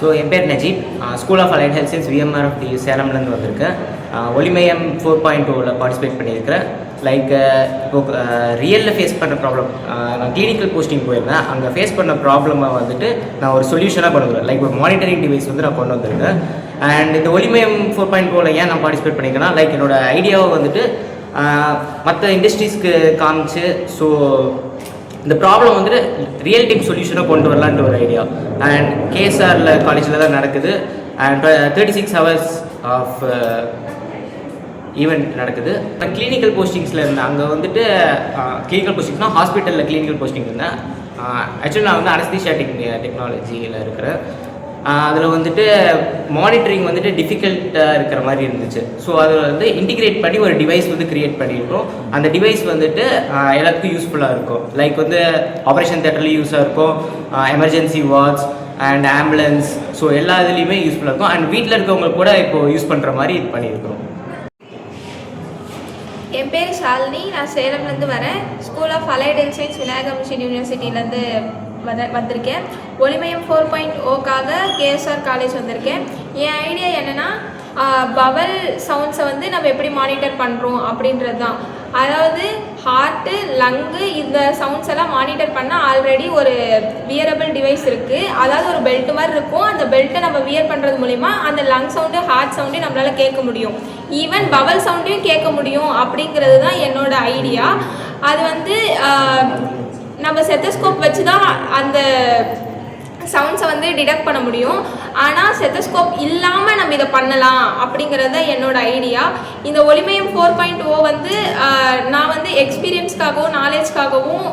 So என் பேர் Najeeb. School of allied health science VMR of the சேலம்லேருந்து வந்திருக்கேன். Olimayam four point டூவில் பார்ட்டிசிபேட் பண்ணியிருக்கிறேன். லைக் இப்போ ரியலில் ஃபேஸ் பண்ண ப்ராப்ளம் நான் கிளினிக்கல் போஸ்டிங் போயிருந்தேன். அங்கே ஃபேஸ் பண்ண ப்ராப்ளமாக வந்துட்டு நான் ஒரு சொல்யூஷனாக கொண்டு வந்துருக்கேன் லைக் ஒரு மானிட்டரிங் டிவைஸ் வந்து நான் கொண்டு வந்திருக்கேன். அண்ட் இந்த ஒளிமயம் ஃபோர் பாயிண்ட் டூவில் ஏன் நான் பார்ட்டிசிபேட் பண்ணியிருக்கேன்னா லைக் என்னோட ஐடியாவை வந்துட்டு மற்ற இண்டஸ்ட்ரீஸ்க்கு காமிச்சு ஸோ இந்த ப்ராப்ளம் வந்துட்டு ரியல் டைம் சொல்யூஷனாக கொண்டு வரலான்ட்டு ஒரு ஐடியா அண்ட் கேஎஸ்ஆரில் காலேஜில் தான் நடக்குது. And thirty six hours of event நடக்குது. இப்போ கிளினிக்கல் போஸ்டிங்ஸில் இருந்தேன் அங்கே வந்துட்டு கிளினிக்கல் போஸ்டிங்ஸ்னால் ஹாஸ்பிட்டலில் கிளினிக்கல் போஸ்டிங் இருந்தேன் ஆக்சுவலி நான் வந்து அனஸ்திஷியாட்டிக் டெக்னாலஜியில் இருக்கிறேன். அதில் வந்துட்டு மானிட்டரிங் வந்துட்டு டிஃபிகல்ட்டாக இருக்கிற மாதிரி இருந்துச்சு. ஸோ அதில் வந்து இன்டிகிரேட் பண்ணி ஒரு டிவைஸ் வந்து கிரியேட் பண்ணியிருக்கோம். அந்த டிவைஸ் வந்துட்டு எல்லாத்துக்கும் யூஸ்ஃபுல்லாக இருக்கும். லைக் வந்து ஆப்ரேஷன் தேட்டர்லேயும் யூஸாக இருக்கும். Emergency wards and ambulance so எல்லா இதுலேயுமே யூஸ்ஃபுல்லாக இருக்கும். அண்ட் வீட்டில் இருக்கவங்க கூட இப்போ யூஸ் பண்ணுற மாதிரி இது பண்ணியிருக்கிறோம். என் பேர் ஷாலினி. நான் சேலம்லேருந்து வரேன். School of allied health science Vinayaka mission வத வந்திருக்கேன். ஒளிமயம் ஃபோர் பாயிண்ட் ஓக்காக கேஎஸ்ஆர் காலேஜ் வந்திருக்கேன். என் ஐடியா என்னென்னா பவல் சவுண்ட்ஸை வந்து நம்ம எப்படி மானிட்டர் பண்ணுறோம் அப்படின்றது தான் அதாவது ஹார்ட்டு லங்கு இந்த சவுண்ட்ஸ் எல்லாம் மானிட்டர் பண்ணால் ஆல்ரெடி ஒரு வியரபிள் டிவைஸ் இருக்குது அதாவது ஒரு பெல்ட் மாதிரி இருக்கும். அந்த பெல்ட்டை நம்ம வியர் பண்ணுறது மூலிமா அந்த லங் சவுண்டு ஹார்ட் சவுண்டையும் நம்மளால் கேட்க முடியும். ஈவன் பவல் சவுண்டையும் கேட்க முடியும் அப்படிங்கிறது தான் என்னோடய ஐடியா அது வந்து நம்ம செத்தஸ்கோப் வச்சு தான் அந்த சவுண்ட்ஸை வந்து டிடெக்ட் பண்ண முடியும். ஆனால் செத்தஸ்கோப் இல்லாமல் நம்ம இதை பண்ணலாம் அப்படிங்கிறது தான் என்னோட ஐடியா இந்த ஒளிமயம் ஃபோர் பாயிண்ட் ஓ வந்து நான் வந்து எக்ஸ்பீரியன்ஸ்க்காகவும் நாலேஜ்க்காகவும்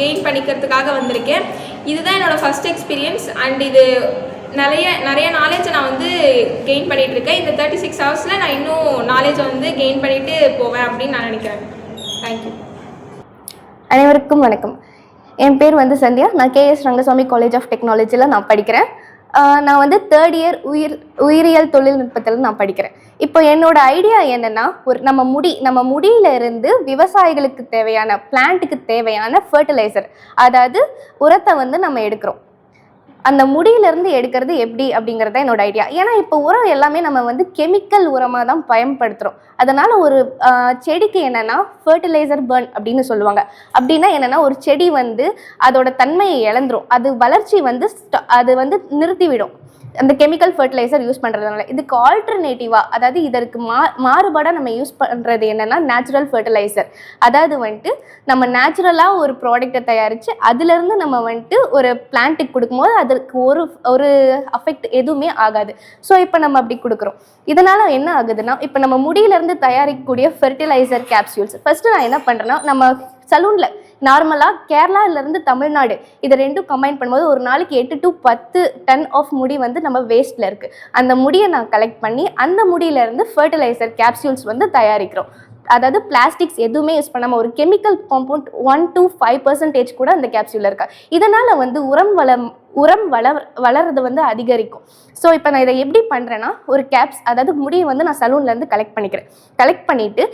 கெயின் பண்ணிக்கிறதுக்காக வந்திருக்கேன். இதுதான் என்னோட ஃபஸ்ட் எக்ஸ்பீரியன்ஸ் அண்ட் இது நிறைய நிறைய நாலேஜை நான் வந்து கெயின் பண்ணிகிட்ருக்கேன் இருக்கேன் இந்த தேர்ட்டி சிக்ஸ் ஹவர்ஸில் நான் இன்னும் நாலேஜை வந்து கெயின் பண்ணிட்டு போவேன் அப்படின்னு நான் நினைக்கிறேன். தேங்க்யூ அனைவருக்கும் வணக்கம். என் பேர் வந்து சந்தியா. நான் கேஎஸ் ரங்கசாமி காலேஜ் ஆஃப் டெக்னாலஜியில் நான் படிக்கிறேன். நான் வந்து தேர்ட் இயர் உயிர் உயிரியல் தொழில்நுட்பத்தில் நான் படிக்கிறேன். இப்போ என்னோட ஐடியா என்னென்னா ஒரு நம்ம முடி நம்ம முடியிலிருந்து விவசாயிகளுக்கு தேவையான பிளான்ட்டுக்கு தேவையான ஃபர்டிலைசர் அதாவது உரத்தை வந்து நம்ம எடுக்கிறோம். அந்த முடியிலேருந்து எடுக்கிறது எப்படி அப்படிங்கிறது தான் என்னோட ஐடியா ஏன்னா இப்போ உரம் எல்லாமே நம்ம வந்து கெமிக்கல் உரமாக தான் பயன்படுத்துகிறோம் அதனால் ஒரு செடிக்கு என்னென்னா ஃபர்டிலைசர் பர்ன் அப்படின்னு சொல்லுவாங்க. அப்படின்னா என்னென்னா ஒரு செடி வந்து அதோட தன்மையை இழந்துரும். அது வளர்ச்சி வந்து அது வந்து நிறுத்திவிடும். அந்த கெமிக்கல் ஃபர்டிலைசர் யூஸ் பண்ணுறதுனால இதுக்கு ஆல்டர்னேட்டிவாக அதாவது இதற்கு மா மாறுபாடாக நம்ம யூஸ் பண்ணுறது என்னென்னா நேச்சுரல் ஃபர்டிலைசர் அதாவது வந்துட்டு நம்ம நேச்சுரலாக ஒரு ப்ராடக்ட்டை தயாரித்து அதுலேருந்து நம்ம வந்துட்டு ஒரு பிளான்ட்டுக்கு கொடுக்கும்போது அதற்கு ஒரு ஒரு அஃபெக்ட் எதுவுமே ஆகாது. ஸோ இப்போ நம்ம அப்படி கொடுக்குறோம். இதனால் என்ன ஆகுதுன்னா இப்போ நம்ம முடியிலேருந்து தயாரிக்கக்கூடிய ஃபெர்டிலைசர் கேப்சூல்ஸ் ஃபஸ்ட்டு நான் என்ன பண்ணுறேன்னா நம்ம சலூனில் நார்மலாக கேரளாவிலேருந்து தமிழ்நாடு. இதை ரெண்டும் கம்பைன் பண்ணும்போது ஒரு நாளைக்கு எட்டு டு பத்து டன் ஆஃப் முடி வந்து நம்ம வேஸ்ட்டில் இருக்குது அந்த முடியை நான் கலெக்ட் பண்ணி அந்த முடியிலேருந்து ஃபர்டிலைசர் கேப்சூல்ஸ் வந்து தயாரிக்கிறோம். அதாவது பிளாஸ்டிக்ஸ் எதுவுமே யூஸ் பண்ணாமல் ஒரு chemical compound one to five percentage கூட அந்த கேப்சூலில் இருக்கா. இதனால் வந்து உரம் வளம் உரம் வளர் வளர்றது வந்து அதிகரிக்கும். ஸோ இப்போ நான் இதை எப்படி பண்ணுறேன்னா ஒரு கேப்ஸ் அதாவது முடியை வந்து நான் சலூன்லேருந்து கலெக்ட் பண்ணிக்கிறேன். கலெக்ட் பண்ணிவிட்டு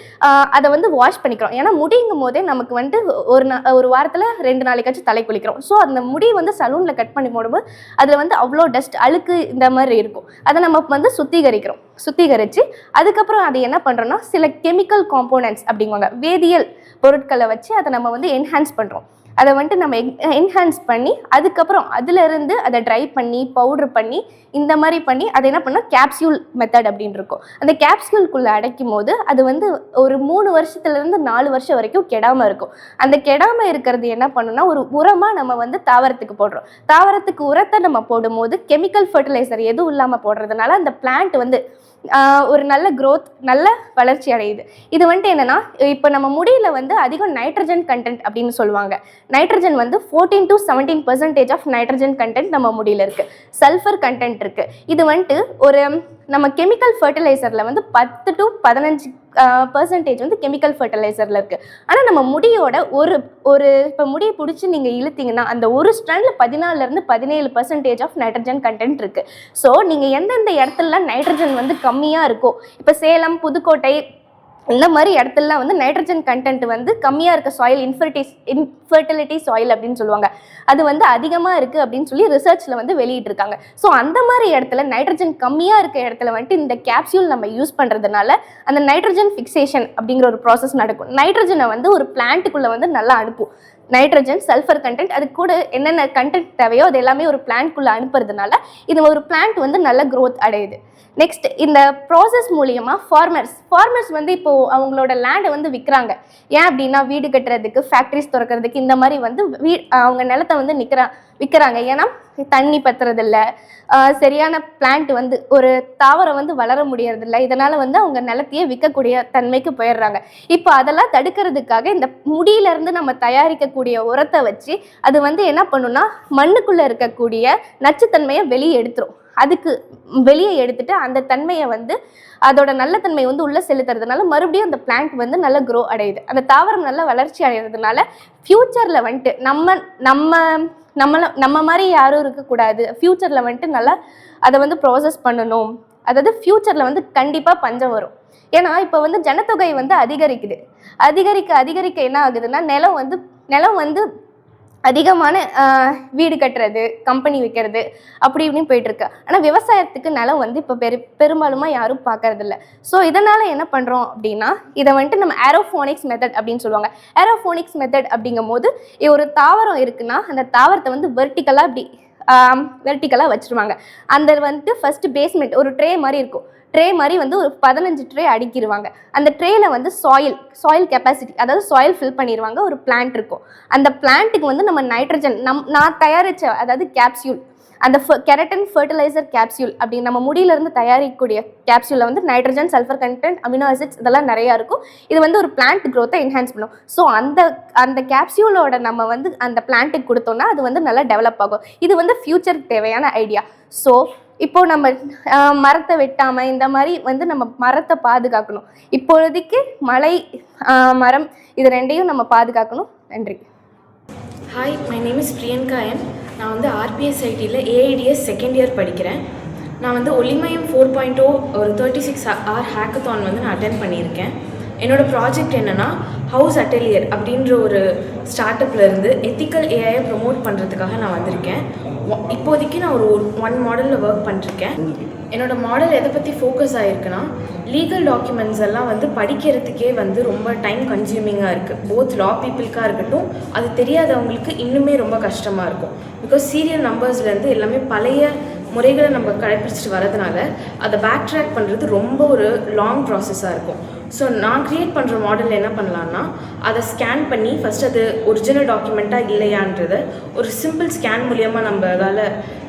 அதை வந்து வாஷ் பண்ணிக்கிறோம். ஏன்னா முடிங்கும் போதே நமக்கு வந்துட்டு ஒரு நா ஒரு வாரத்தில் ரெண்டு நாளைக்காச்சும் தலை குளிக்கிறோம். ஸோ அந்த முடி வந்து சலூனில் கட் பண்ணி போடும்போது அதில் வந்து அவ்வளோ டஸ்ட் அழுக்கு இந்த மாதிரி இருக்கும். அதை நம்ம வந்து சுத்திகரிக்கிறோம். சுத்திகரித்து அதுக்கப்புறம் அதை என்ன பண்ணுறோன்னா சில கெமிக்கல் காம்போனன்ட்ஸ் அப்படிங்குவாங்க வேதியியல் பொருட்களை வச்சு அதை நம்ம வந்து என்ஹான்ஸ் பண்ணுறோம் அதை வந்துட்டு நம்ம என்ஹான்ஸ் பண்ணி அதுக்கப்புறம் அதிலிருந்து அதை ட்ரை பண்ணி பவுட்ரு பண்ணி இந்த மாதிரி பண்ணி அதை என்ன பண்ணால் கேப்சியூல் மெத்தட் அப்படின்னு இருக்கும். அந்த கேப்சியூல்குள்ளே அடைக்கும் போது அது வந்து ஒரு மூணு வருஷத்துலேருந்து நாலு வருஷம் வரைக்கும் கெடாமல் இருக்கும். அந்த கெடாமல் இருக்கிறது என்ன பண்ணுன்னா ஒரு உரமாக நம்ம வந்து தாவரத்துக்கு போடுறோம். தாவரத்துக்கு உரத்தை நம்ம போடும்போது கெமிக்கல் ஃபர்டிலைசர் எதுவும் இல்லாமல் போடுறதுனால அந்த பிளான்ட் வந்து ஒரு நல்ல க்ரோத் நல்ல வளர்ச்சி அடையுது. இது வந்துட்டு என்னென்னா இப்போ நம்ம முடியில் வந்து அதிகம் நைட்ரஜன் கண்டென்ட் அப்படின்னு சொல்லுவாங்க. நைட்ரஜன் வந்து fourteen to seventeen percentage of nitrogen content நம்ம முடியில் இருக்குது சல்ஃபர் கண்டென்ட் இருக்குது இது வந்துட்டு ஒரு நம்ம கெமிக்கல் ஃபர்டிலைசரில் வந்து பத்து டு பதினஞ்சு பர்சன்டேஜ் வந்து கெமிக்கல் ஃபர்டிலைசரில் இருக்குது ஆனால் நம்ம முடியோட ஒரு ஒரு இப்போ முடியை பிடிச்சி நீங்கள் இழுத்தீங்கன்னா அந்த ஒரு ஸ்ட்ராண்டில் பதினாலருந்து பதினேழு பர்சன்டேஜ் ஆஃப் நைட்ரஜன் கண்டென்ட் இருக்குது ஸோ நீங்கள் எந்தெந்த இடத்துலலாம் நைட்ரஜன் வந்து கம்மியாக இருக்கோ இப்போ சேலம் புதுக்கோட்டை இந்த மாதிரி இடத்துலலாம் வந்து நைட்ரஜன் கண்டென்ட் வந்து கம்மியாக இருக்க சாயில் இன்ஃபர்டிஸ் இன்ஃபர்டிலிட்டி சாயில் அப்படின்னு சொல்லுவாங்க. அது வந்து அதிகமாக இருக்குது அப்படின்னு சொல்லி ரிசர்ச்சில் வந்து வெளியிட்டிருக்காங்க. ஸோ அந்த மாதிரி இடத்துல நைட்ரஜன் கம்மியாக இருக்க இடத்துல வந்துட்டு இந்த கேப்சியூல் நம்ம யூஸ் பண்ணுறதுனால அந்த நைட்ரஜன் ஃபிக்சேஷன் அப்படிங்கிற ஒரு ப்ராசஸ் நடக்கும். நைட்ரஜனை வந்து ஒரு பிளான்ட்டுக்குள்ளே வந்து நல்லா அனுப்பும். நைட்ரஜன் சல்ஃபர் கண்டென்ட் அது கூட என்னென்ன கண்டென்ட் தேவையோ அது எல்லாமே ஒரு பிளான்ட்குள்ளே அனுப்புறதுனால இது ஒரு பிளான்ட் வந்து நல்ல க்ரோத் அடையுது. நெக்ஸ்ட் இந்த ப்ராசஸ் மூலியமாக ஃபார்மர்ஸ் ஃபார்மர்ஸ் வந்து இப்போது அவங்களோட லேண்டை வந்து விற்கிறாங்க ஏன் அப்படின்னா வீடு கட்டுறதுக்கு ஃபேக்ட்ரிஸ் திறக்கிறதுக்கு இந்த மாதிரி வந்து வீ அவங்க நிலத்தை வந்து நிற்கிறா விற்கிறாங்க ஏன்னா தண்ணி பத்துறதில்ல. சரியான பிளான்ட் வந்து ஒரு தாவரம் வந்து வளர முடியறதில்ல. இதனால் வந்து அவங்க நிலத்தையே விற்கக்கூடிய தன்மைக்கு போயிடுறாங்க. இப்போ அதெல்லாம் தடுக்கிறதுக்காக இந்த முடியிலேருந்து நம்ம தயாரிக்கக்கூடிய உரத்தை வச்சு அது வந்து என்ன பண்ணுன்னா மண்ணுக்குள்ளே இருக்கக்கூடிய நச்சுத்தன்மையை வெளியே எடுத்துரும். அதுக்கு வெளியே எடுத்துட்டு அந்த தன்மையை வந்து அதோட நல்ல தன்மை வந்து உள்ளே செலுத்துறதுனால மறுபடியும் அந்த பிளான்ட் வந்து நல்லா க்ரோ அடையுது. அந்த தாவரம் நல்லா வளர்ச்சி அடைகிறதுனால ஃப்யூச்சரில் வந்துட்டு நம்ம நம்ம நம்மளை நம்ம மாதிரி யாரும் இருக்கக்கூடாது. ஃப்யூச்சரில் வந்துட்டு நல்லா அதை வந்து ப்ராசஸ் பண்ணணும். அதாவது ஃப்யூச்சரில் வந்து கண்டிப்பாக பஞ்சம் வரும். ஏன்னா இப்போ வந்து ஜனத்தொகை வந்து அதிகரிக்குது. அதிகரிக்க அதிகரிக்க என்ன ஆகுதுன்னா நிலம் வந்து நிலம் வந்து அதிகமான வீடு கட்டுறது கம்பெனி வைக்கிறது அப்படி இப்படின்னு போயிட்டு இருக்கு ஆனால் விவசாயத்துக்கு நிலம் வந்து இப்போ பெரு பெரும்பாலுமா யாரும் பார்க்கறதில்ல ஸோ இதனால் என்ன பண்ணுறோம் அப்படின்னா இதை வந்துட்டு நம்ம ஏரோஃபோனிக்ஸ் மெத்தட் அப்படின்னு சொல்லுவாங்க. ஏரோஃபோனிக்ஸ் மெத்தட் அப்படிங்கும் போது ஒரு தாவரம் இருக்குன்னா அந்த தாவரத்தை வந்து வெர்டிக்கலாக இப்படி வெர்டிக்கலாக வச்சுருவாங்க. அந்த வந்துட்டு ஃபஸ்ட்டு பேஸ்மெண்ட் ஒரு ட்ரே மாதிரி இருக்கும். ட்ரே மாதிரி வந்து ஒரு பதினஞ்சு ட்ரே அடுக்கிடுவாங்க அந்த ட்ரேயில் வந்து சாயில் சாயில் கெப்பாசிட்டி அதாவது சாயில் ஃபில் பண்ணிடுவாங்க ஒரு பிளான்ட் இருக்கும். அந்த பிளான்ட்டுக்கு வந்து நம்ம நைட்ரஜன் நம் நான் தயாரித்த அதாவது கேப்சியூல் அந்த கெரட்டன் ஃபர்டிலைசர் கேப்சியூல் அப்படி நம்ம முடியிலிருந்து தயாரிக்கக்கூடிய கேப்சியூலில் வந்து nitrogen sulphur content amino acids இதெல்லாம் நிறையா இருக்கும். இது வந்து ஒரு பிளான்ட் க்ரோத்தை என்ஹான்ஸ் பண்ணும். ஸோ அந்த அந்த கேப்சியூலோட நம்ம வந்து அந்த பிளான்ட்டுக்கு கொடுத்தோம்னா அது வந்து நல்லா டெவலப் ஆகும். இது வந்து ஃப்யூச்சருக்கு தேவையான ஐடியா ஸோ இப்போ நம்ம மரத்தை வெட்டாமல் இந்த மாதிரி வந்து நம்ம மரத்தை பாதுகாக்கணும். இப்பொழுதைக்கு மலை மரம் இது ரெண்டையும் நம்ம பாதுகாக்கணும். நன்றி. Hi my name is Priyanka என் நான் வந்து ஆர்பிஎஸ் ஐடியில் ஏஐடிஎஸ் செகண்ட் இயர் படிக்கிறேன். நான் வந்து ஒளிமயம் ஃபோர் பாயிண்ட் ஓ ஒரு தேர்ட்டி சிக்ஸ் ஆர் ஹேக்கத்தான் வந்து நான் அட்டென்ட் பண்ணியிருக்கேன். என்னோடய ப்ராஜெக்ட் என்னென்னா ஹவுஸ் அட்டெலியர் அப்படின்ற ஒரு ஸ்டார்ட் இருந்து எத்திக்கல் ஏஐயை ப்ரொமோட் பண்ணுறதுக்காக நான் வந்திருக்கேன். இப்போதைக்கு நான் ஒரு ஒன் மாடலில் ஒர்க் பண்ணிருக்கேன் என்னோட மாடல் எதை பற்றி ஃபோக்கஸ் ஆகிருக்குன்னா லீகல் டாக்குமெண்ட்ஸ் எல்லாம் வந்து படிக்கிறதுக்கே வந்து ரொம்ப டைம் கன்சியூமிங்காக இருக்குது போத் லா பீப்புளுக்காக இருக்கட்டும் அது தெரியாதவங்களுக்கு இன்னுமே ரொம்ப கஷ்டமாக இருக்கும். பிகாஸ் சீரியல் நம்பர்ஸ்லேருந்து எல்லாமே பழைய முறைகளை நம்ம கடைப்பிடிச்சிட்டு வரதுனால அதை பேக் ட்ராக் பண்ணுறது ரொம்ப ஒரு லாங் ப்ராசஸாக இருக்கும். ஸோ நான் க்ரியேட் பண்ணுற மாடல் என்ன பண்ணலான்னா அதை ஸ்கேன் பண்ணி ஃபஸ்ட் அது ஒரிஜினல் டாக்குமெண்ட்டாக இல்லையான்றதை ஒரு சிம்பிள் ஸ்கேன் மூலியமாக நம்ம அதால்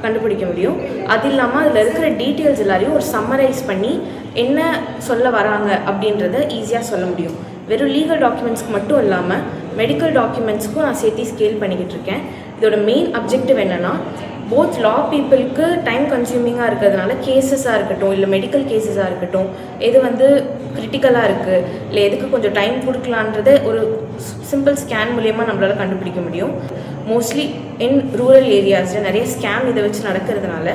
கண்டுபிடிக்க முடியும். அது இல்லாமல் அதில் இருக்கிற டீட்டெயில்ஸ் எல்லாரையும் ஒரு சம்மரைஸ் பண்ணி என்ன சொல்ல வராங்க அப்படின்றத ஈஸியாக சொல்ல முடியும். வெறும் லீகல் டாக்குமெண்ட்ஸ்க்கு மட்டும் இல்லாமல் மெடிக்கல் டாக்குமெண்ட்ஸ்க்கும் நான் சேர்த்து ஸ்கேல் பண்ணிக்கிட்டு இருக்கேன். இதோட மெயின் அப்ஜெக்டிவ் என்னென்னா போத் லா பீப்புளுக்கு டைம் கன்சியூமிங்காக இருக்கிறதுனால கேசஸாக இருக்கட்டும் இல்லை மெடிக்கல் கேசஸாக இருக்கட்டும் எது வந்து கிரிட்டிக்கலாக இருக்குது இல்லை எதுக்கு கொஞ்சம் டைம் கொடுக்கலான்றத ஒரு சிம்பிள் ஸ்கேன் மூலியமாக நம்மளால் கண்டுபிடிக்க முடியும். மோஸ்ட்லி இன் ரூரல் ஏரியாஸில் நிறைய ஸ்கேம் இதை வச்சு நடக்கிறதுனால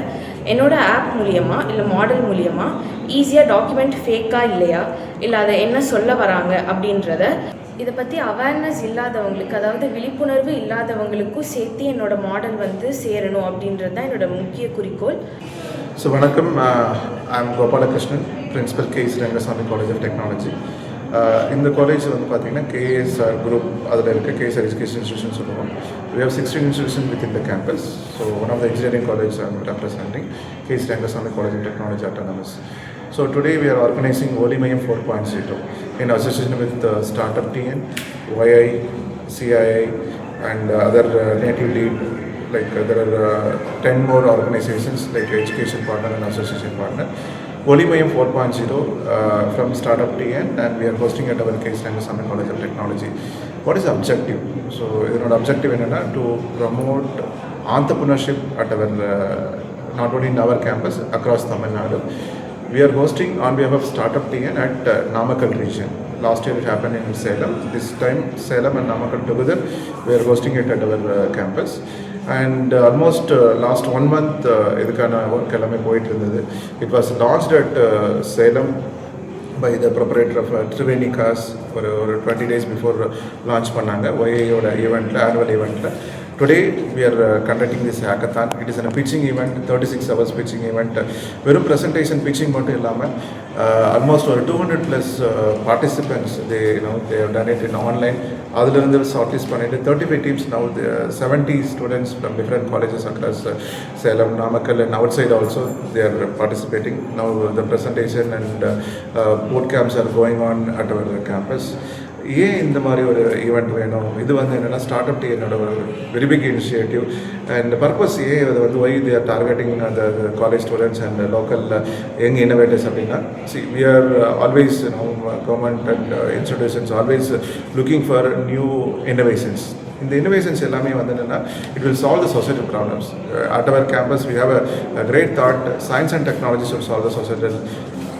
என்னோடய ஆப் மூலயமா இல்லை மாடல் மூலியமாக ஈஸியாக டாக்குமெண்ட் ஃபேக்காக இல்லையா இல்லை அதை என்ன சொல்ல வராங்க அப்படின்றத இதை பற்றி அவேர்னஸ் இல்லாதவங்களுக்கு அதாவது விழிப்புணர்வு இல்லாதவங்களுக்கும் சேர்த்து என்னோட மாடல் வந்து சேரணும் அப்படின்றது தான் என்னோட முக்கிய குறிக்கோள். ஸோ வணக்கம். I'm Gopalakrishnan principal KS Rangasamy college of technology இந்த காலேஜ் வந்து பார்த்தீங்கன்னா கேஎஸ்ஆர் குரூப் அதில் இருக்க கேஎஸ்ஆர் எஜுகேஷன் இன்ஸ்டியூஷன் சொல்லுவோம். We have 16 institutions within the campus. So one of the engineering college i'm representing KS Rangasamy college of technology autonomous. So today we are organizing Olimayam 4.0 in association with uh, startup tn yi CII and uh, other uh, native lead like uh, there are uh, 10 more organizations like education partner and association partner Olimayam 4.0 uh, from Startup TN and we are hosting at our case Rangasamy College of Technology. What is the objective? So, இதனோட objective என்னன்னா to promote entrepreneurship at our, uh, not only in our campus, across Tamil Nadu. We are hosting on behalf of Startup TN at uh, Namakkal region. Last year it happened in Salem. This time Salem and Namakkal together, we are hosting it at our uh, campus. And almost last one month இதுக்கான work எல்லாமே போயிட்டு இருந்தது it was launched at Salem by the proprietor of Triveni gas ஒரு ஒரு twenty days before launch பண்ணாங்க ஒய்ஐயோட ஈவெண்ட்டில் annual ஈவெண்ட்டில் today we are conducting this hackathon it is a pitching event thirty six hours pitching event வெறும் presentation pitching மட்டும் இல்லாமல் almost ஒரு two hundred plus participants they know they done it in online அதுலேருந்து short list பண்ணிட்டு thirty five teams now seventy students from different colleges across Salem Namakkal and outside also they are participating Now the presentation and boot camps are going on at our campus. ஏன் இந்த மாதிரி ஒரு event வேணும்? இது வந்து என்னென்னா start up என்னோட ஒரு very big initiative and purpose ஏன் அது வந்து ஒய் தேர் டார்கெட்டிங் அந்த college students and local young innovators அப்படின்னா see we are always government and institutions always looking for new innovations இந்த இன்னோவேஷன்ஸ் எல்லாமே வந்து என்னென்னா it will solve the societal problems at our campus we have a great thought science and technologies will solve the societal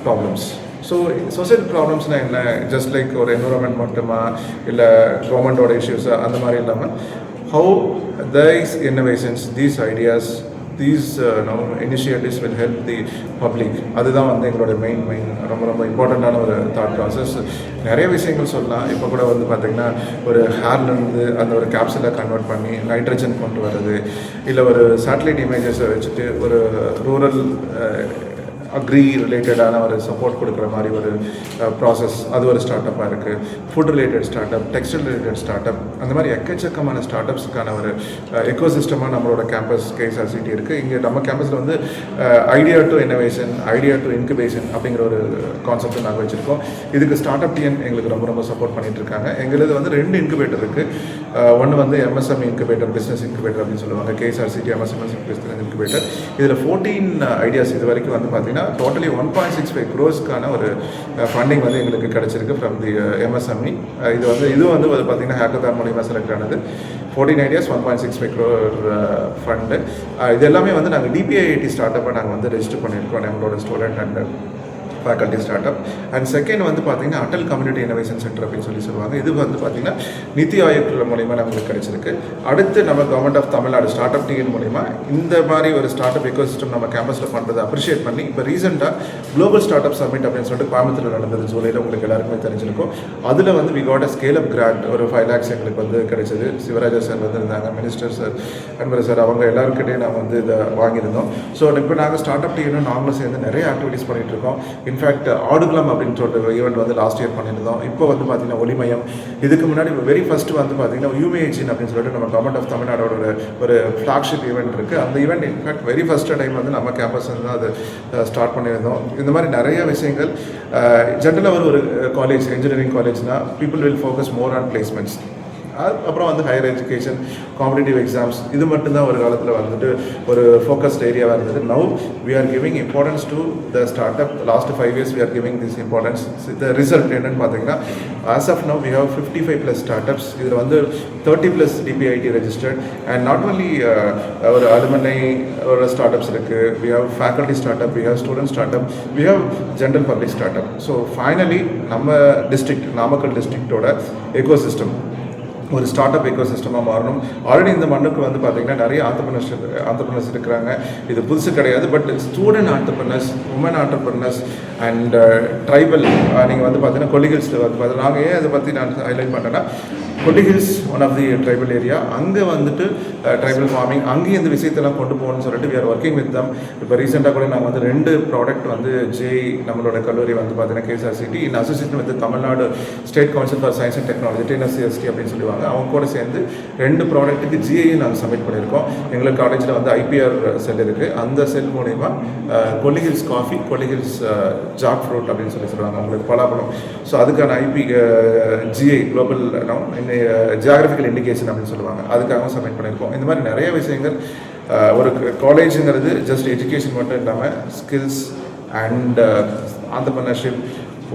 problems so societal ப்ராப்ளம்ஸ்னால் என்ன? Just like ஒரு environment மட்டுமா? இல்லை கவர்மெண்டோட இஷ்யூஸா அந்த மாதிரி இல்லாமல் how these innovations these ideas these no initiatives will help the public அதுதான் வந்து எங்களோட மெயின் மெயின் ரொம்ப ரொம்ப இம்பார்ட்டண்ட்டான ஒரு தாட் ப்ராசஸ் நிறைய விஷயங்கள் சொல்லலாம். இப்போ கூட வந்து பார்த்திங்கன்னா ஒரு ஹேர்லேருந்து அந்த ஒரு கேப்சூலை கன்வெர்ட் பண்ணி நைட்ரஜன் கொண்டு வர்றது. இல்லை ஒரு சேட்டலைட் இமேஜஸை வச்சுட்டு ஒரு ரூரல் அக்ரி ரிலேட்டடான ஒரு சப்போர்ட் கொடுக்குற மாதிரி ஒரு ப்ராசஸ் அது ஒரு ஸ்டார்ட் அப்பாக இருக்குது food related start up textile related start up அந்த மாதிரி எக்கச்சக்கமான ஸ்டார்ட் அப்ஸுக்கான ஒரு எக்கோ சிஸ்டமாக நம்மளோட கேம்பஸ் கேஎஸ்ஆர்சிட்டி இருக்குது இங்கே நம்ம கேம்பஸில் வந்து idea to innovation idea to incubation அப்படிங்கிற ஒரு கான்செப்ட் நாங்கள் வச்சுருக்கோம். இதுக்கு ஸ்டார்ட் அப் டிஎன் எங்களுக்கு ரொம்ப ரொம்ப சப்போர்ட் பண்ணிகிட்ருக்காங்க இருக்காங்க. எங்களுது வந்து ரெண்டு இன்குபேட்டர் இருக்குது ஒன்று வந்து எம்எஸ்எம் இன்குபேட்டர் பிஸ்னஸ் இன்குபேட்டர் அப்படின்னு சொல்லுவாங்க. கேஎஸ்ஆர்சிடி எம்எஸ்எம்எஸ் பிஸ்னஸ் இன்குபேட்டர் இதில் ஃபோர்டீன் ஐடியாஸ் இது வரைக்கும் வந்து பார்த்தீங்கன்னா totally one point six five க்ரோஸ்க்கான ஒரு ஃபண்டிங் வந்து எங்களுக்கு கிடச்சிருக்கு ஃப்ரம் தி எம்எஸ்எம்இ இது வந்து இதுவும் வந்து அது பார்த்தீங்கன்னா ஹேக்கத்தான் மூலியமாக செலக்ட் ஆனது. Fourteen ideas one point six five crore fund இது எல்லாமே வந்து நாங்கள் டிபிஐஐடி ஸ்டார்ட் அப்பை நாங்கள் வந்து ரெஜிஸ்டர் பண்ணியிருக்கோம். நம்மளோட student and faculty start up and second வந்து பார்த்தீங்கன்னா அட்டல் கம்யூனிட்டி இனோவேஷன் சென்டர் அப்படின்னு சொல்லி சொல்லுவாங்க. இது வந்து பார்த்தீங்கன்னா நிதி ஆயோக்கள் மூலயமா நம்மளுக்கு கிடைச்சிருக்கு. அடுத்து நம்ம government of Tamil Nadu start up TN மூலயமா இந்த மாதிரி ஒரு ஸ்டார்ட் அப் எக்கோ சிஸ்டம் நம்ம கேம்பஸில் பண்ணுறதை அப்ரிஷியேட் பண்ணி இப்போ ரீசெண்டாக குளோபல் ஸ்டார்ட் அப் சமிட் அப்படின்னு சொல்லிட்டு கோயம்புத்தூர் நடந்தது. ஜூலையில் உங்களுக்கு எல்லாருக்குமே தெரிஞ்சிருக்கும். அதில் வந்து we got a scale up grant ஒரு ஃபைவ் லேக்ஸ் எங்களுக்கு வந்து கிடைச்சது. சிவராஜா சார் வந்து இருந்தாங்க மினிஸ்டர் சார் அன்பர் சார் அவங்க எல்லாருக்கிட்டையும் நான் வந்து இதை வாங்கியிருந்தோம். ஸோ இப்போ நாங்கள் ஸ்டார்ட் அப் டீனும் நாங்களும் சேர்ந்து நிறைய ஆக்டிவிட்டீஸ் பண்ணிகிட்டு இருக்கோம். இன்ஃபேக்ட் ஆடுகளம் uh, அப்படின்னு சொல்லிட்டு ஈவெண்ட் வந்து லாஸ்ட் இயர் பண்ணியிருந்தோம். இப்போ வந்து பார்த்தீங்கன்னா ஒளிமயம். இதுக்கு முன்னாடி வெரி ஃபஸ்ட்டு வந்து பார்த்திங்கன்னா யூமேஜின் அப்படின்னு சொல்லிட்டு நம்ம கவர்மெண்ட் ஆஃப் தமிழ்நாடோட ஒரு ஒரு ஃப்ளாக்ஷிப் ஈவெண்ட் இருக்குது அந்த event in fact very first time வந்து நம்ம கேம்பஸ் தான் அது uh, ஸ்டார்ட் பண்ணியிருந்தோம். இந்த மாதிரி நிறைய விஷயங்கள் uh, ஜென்ரலாக ஒரு ஒரு college engineering காலேஜ்னா people will focus more on placements அப்புறம் வந்து ஹையர் எஜுகேஷன் காம்படிட்டிவ் எக்ஸாம்ஸ் இது மட்டும்தான் ஒரு காலத்தில் வந்துட்டு ஒரு ஃபோக்கஸ்ட் ஏரியாவாக இருந்தது. Now we are giving importance to the start up last five years we are giving this importance the result என்னன்னு பார்த்தீங்கன்னா as of now we have fifty five plus start ups இதில் வந்து thirty plus DPIT registered and not only ஒரு alumni ஒரு start ups இருக்குது we have faculty start up we have student start up we have general public start up so finally நம்ம district Namakkal டிஸ்ட்ரிக்டோட ecosystem ஒரு start up எக்கோ சிஸ்டமாக மாறணும். Already இந்த மண்ணுக்கு வந்து பார்த்தீங்கன்னா நிறைய ஆண்டர்பனர்ஸ் ஆண்டர்பனர்ஸ் இருக்கிறாங்க. இது புதுசு கிடையாது but student entrepreneurs women entrepreneurs and tribal நீங்கள் வந்து பார்த்தீங்கன்னா கொலிகல்ஸில் வந்து பார்த்தீங்கன்னா நாங்கள் ஏன் அதை பற்றி நான் ஹைலைட் பண்ணேன்னா Kolli Hills one of the tribal area அங்கே வந்துட்டு ட்ரைபல் ஃபார்மிங் அங்கேயும் இந்த விஷயத்தெல்லாம் கொண்டு போகணும்னு சொல்லிட்டு we are working with them இப்போ ரீசெண்டாக கூட நாங்கள் வந்து ரெண்டு ப்ராடக்ட் வந்து ஜேஇ நம்மளோட கல்லூரி வந்து பார்த்தீங்கன்னா KSRCT in association with Tamil Nadu state council for science and technology TNSCST அப்படின்னு சொல்லுவாங்க அவங்க கூட சேர்ந்து ரெண்டு ப்ராடக்ட்டுக்கு ஜிஐ நாங்கள் சப்மிட் பண்ணியிருக்கோம். எங்களுக்கு காலேஜில் வந்து ஐபிஆர் செல் இருக்குது அந்த செல் மூலிமா Kolli Hills coffee Kolli Hills jackfruit அப்படின்னு சொல்லி சொல்லுவாங்க. அவங்களுக்கு பலாப்பழம். ஸோ அதுக்கான IP GI global geographical indication uh, அப்படின்னு சொல்லுவாங்க. அதுக்காகவும் சப்மிட் பண்ணியிருக்கோம். இந்த மாதிரி நிறைய விஷயங்கள் uh, ஒரு காலேஜுங்கிறது ஜஸ்ட் எஜுகேஷன் மட்டும் இல்லாமல் skills and entrepreneurship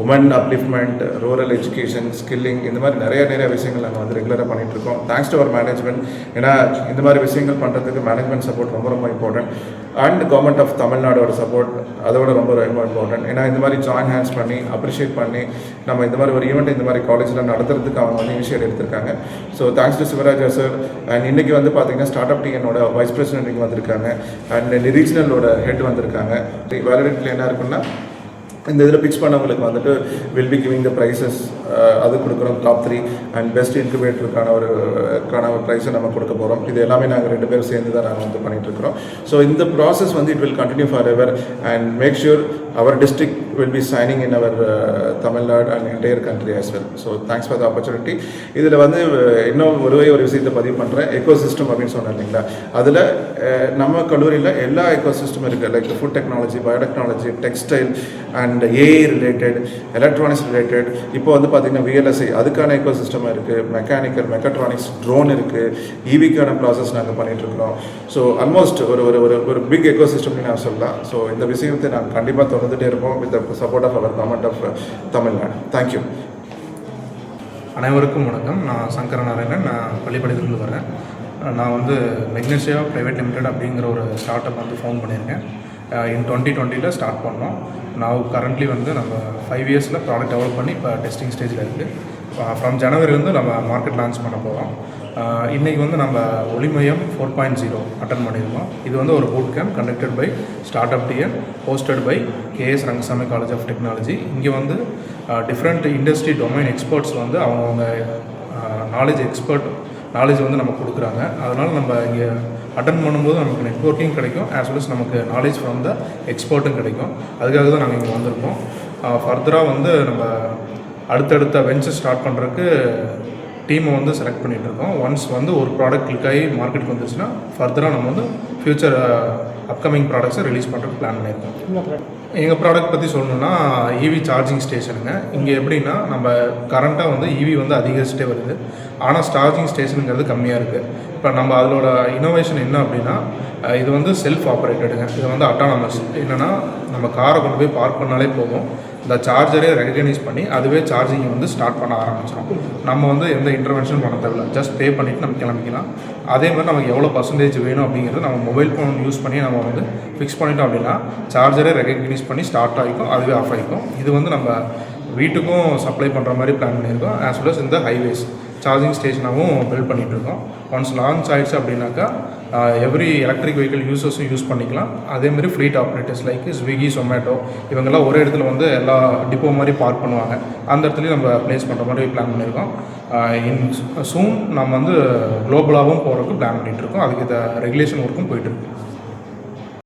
women upliftment rural education skilling இந்த மாதிரி நிறைய நிறைய விஷயங்கள் நாங்கள் வந்து ரெகுலராக பண்ணிகிட்ருக்கோம் இருக்கோம் தேங்க்ஸ் டு அவர் மேனேஜ்மெண்ட் ஏன்னா இந்த மாதிரி விஷயங்கள் பண்ணுறதுக்கு மேனேஜ்மெண்ட் சப்போர்ட் ரொம்ப ரொம்ப இம்பார்ட்டன்ட் அண்ட் கவர்மெண்ட் ஆஃப் தமிழ்நாடோட சப்போர்ட் அதோட ரொம்ப ரொம்ப இம்பார்ட்டன்ட் ஏன்னா இந்த மாதிரி ஜாயின் ஹேண்ட்ஸ் பண்ணி அப்ரிஷியேட் பண்ணி நம்ம இந்த மாதிரி ஒரு ஈவெண்ட் இந்த மாதிரி காலேஜில் நடத்துறதுக்கு அவங்க வந்து இனிஷியேட் எடுத்திருக்காங்க. So thanks to Sivaraja sir and இன்றைக்கி வந்து பார்த்தீங்கன்னா ஸ்டார்ட் அப் என்னோட வைஸ் பிரசிடென்ட் இங்கே வந்திருக்காங்க. அண்ட் ரீஜனலோட ஹெட் வந்திருக்காங்க. வேலிடேட்டில் என்ன இருக்குன்னா இந்த இதில் பிக்ஸ் பண்ணவங்களுக்கு வந்துட்டு will be giving the prizes அது கொடுக்குறோம் டாப் த்ரீ அண்ட் பெஸ்ட் இன்குபேட்டருக்கான ஒரு கான ஒரு ப்ரைஸை நம்ம கொடுக்க போகிறோம் இது எல்லாமே நாங்கள் ரெண்டு பேரும் சேர்ந்து தான் நாங்கள் வந்து பண்ணிட்டு இருக்கிறோம். ஸோ இந்த ப்ராசஸ் வந்து it will continue forever and make sure our district will be shining in our Tamil Nadu and entire country as well so thanks for the opportunity இதில் வந்து uh, இன்னும் ஒருவே ஒரு விஷயத்தை பதிவு பண்ணுறேன் எக்கோ சிஸ்டம் அப்படின்னு சொன்னேன் இல்லைங்களா? அதில் uh, நம்ம கல்லூரியில் எல்லா எக்கோ சிஸ்டம் இருக்குது like food technology biotechnology textile and AI related electronics related இப்போ வந்து பார்த்திங்கன்னா விஎல்எஸ்ஐ அதுக்கான எக்கோ சிஸ்டம் இருக்குது மெக்கானிக்கல் மெக்கட்ரானிக்ஸ் ட்ரோன் இருக்குது ஈவிக்கான ப்ராசஸ் நாங்கள் பண்ணிகிட்ருக்கிறோம் ஸோ ஆல்மோஸ்ட் ஒரு ஒரு ஒரு ஒரு பிக் எக்கோ சிஸ்டம்னு நான் சொல்லலாம். ஸோ இந்த விஷயத்தை நான் கண்டிப்பாக வந்துகிட்டே இருப்போம் with support of our government of Tamil Nadu thank you அனைவருக்கும் வணக்கம். நான் சங்கர நாராயணன். நான் பள்ளிப்பாளையத்துலேருந்து வரேன் நான் வந்து மெக்னேசியா ப்ரைவேட் லிமிடெட் அப்படிங்கிற ஒரு ஸ்டார்ட் அப் வந்து ஃபோன் பண்ணியிருக்கேன். இன் டுவெண்ட்டி டுவெண்ட்டியில் ஸ்டார்ட் பண்ணோம். நான் கரண்ட்லி வந்து நம்ம ஃபைவ் இயர்ஸில் ப்ராடக்ட் டெவலப் பண்ணி இப்போ டெஸ்டிங் ஸ்டேஜில் இருக்குது ஃப்ரம் ஜனவரிலேருந்து நம்ம மார்க்கெட் லான்ச் பண்ண போகிறோம் இன்றைக்கி வந்து நம்ம Olimayam four point zero attend பண்ணியிருக்கோம் இது வந்து ஒரு boot camp conducted by start up TN hosted by KS Rangasamy college of technology இங்கே வந்து டிஃப்ரெண்ட் இண்டஸ்ட்ரி டொமைன் எக்ஸ்பர்ட்ஸ் வந்து அவங்கவுங்க நாலேஜ் எக்ஸ்பர்ட் நாலேஜ் வந்து நமக்கு கொடுக்குறாங்க. அதனால் நம்ம இங்கே அட்டன் பண்ணும்போது நமக்கு நெட்ஒர்க்கிங் கிடைக்கும் ஆஸ் வெல் நமக்கு நாலேஜ் ஃப்ரம் த எக்ஸ்பர்ட்டும் கிடைக்கும். அதுக்காக தான் நாங்கள் இங்கே வந்திருக்கோம். ஃபர்தராக வந்து நம்ம அடுத்தடுத்த வெஞ்சர் ஸ்டார்ட் பண்ணுறதுக்கு டீமை வந்து செலக்ட் பண்ணிகிட்டு இருக்கோம் ஒன்ஸ் வந்து ஒரு ப்ராடக்ட் கிளிக் ஆகி மார்க்கெட்டுக்கு வந்துச்சுன்னா ஃபர்தராக நம்ம வந்து ஃப்யூச்சர் அப்கமிங் ப்ராடக்ட்ஸை ரிலீஸ் பண்ணுறதுக்கு பிளான் பண்ணியிருக்கோம். எங்கள் ப்ராடக்ட் பற்றி சொல்லணும்னா இவி சார்ஜிங் ஸ்டேஷனுங்க இங்கே எப்படின்னா நம்ம கரண்ட்டாக வந்து இவி வந்து அதிகரிச்சுட்டே வருது. ஆனால் சார்ஜிங் ஸ்டேஷனுங்கிறது கம்மியாக இருக்குது இப்போ நம்ம அதோட இனோவேஷன் என்ன அப்படின்னா இது வந்து செல்ஃப் ஆப்ரேட்டடுங்க இது வந்து அட்டானமஸ் என்னென்னா நம்ம காரை கொண்டு போய் பார்க் பண்ணாலே போதும். இந்த சார்ஜரே ரெகனைஸ் பண்ணி அதுவே சார்ஜிங் வந்து ஸ்டார்ட் பண்ண ஆரம்பிச்சிடும் நம்ம வந்து எந்த இன்டர்வென்ஷன் பண்ண தேவையில்ல. ஜஸ்ட் பே பண்ணிவிட்டு நம்ம கிளம்பிக்கலாம். அதே மாதிரி நமக்கு எவ்வளோ பர்சன்டேஜ் வேணும் அப்படிங்கிறது நம்ம மொபைல் ஃபோன் யூஸ் பண்ணி நம்ம வந்து ஃபிக்ஸ் பண்ணிட்டோம் அப்படின்னா சார்ஜரே ரெகக்னைஸ் பண்ணி ஸ்டார்ட் ஆகிக்கும் அதுவே ஆஃப் ஆகிக்கும். இது வந்து நம்ம வீட்டுக்கும் சப்ளை பண்ணுற மாதிரி பிளான் பண்ணியிருக்கோம் ஆஸ் வெல் அஸ் இந்த ஹைவேஸ் சார்ஜிங் ஸ்டேஷனாகவும் பில்ட் பண்ணிகிட்ருக்கோம் ஒன்ஸ் லான்ச் ஆகிடுச்சு அப்படின்னாக்கா எவ்ரி எலக்ட்ரிக் வெஹிக்கிள் யூசர்ஸும் யூஸ் பண்ணிக்கலாம். அதேமாதிரி fleet operators like Swiggy Zomato இவங்கெல்லாம் ஒரே இடத்துல வந்து எல்லா டிப்போ மாதிரி பார்க் பண்ணுவாங்க. அந்த இடத்துலையும் நம்ம ப்ளேஸ் பண்ணுற மாதிரி பிளான் பண்ணியிருக்கோம். இன் சூன் நம்ம வந்து குளோபலாகவும் போகிறதுக்கு பிளான் பண்ணிகிட்ருக்கோம் அதுக்கு இந்த ரெகுலேஷன் ஒர்க்கும் போயிட்டுருக்கு.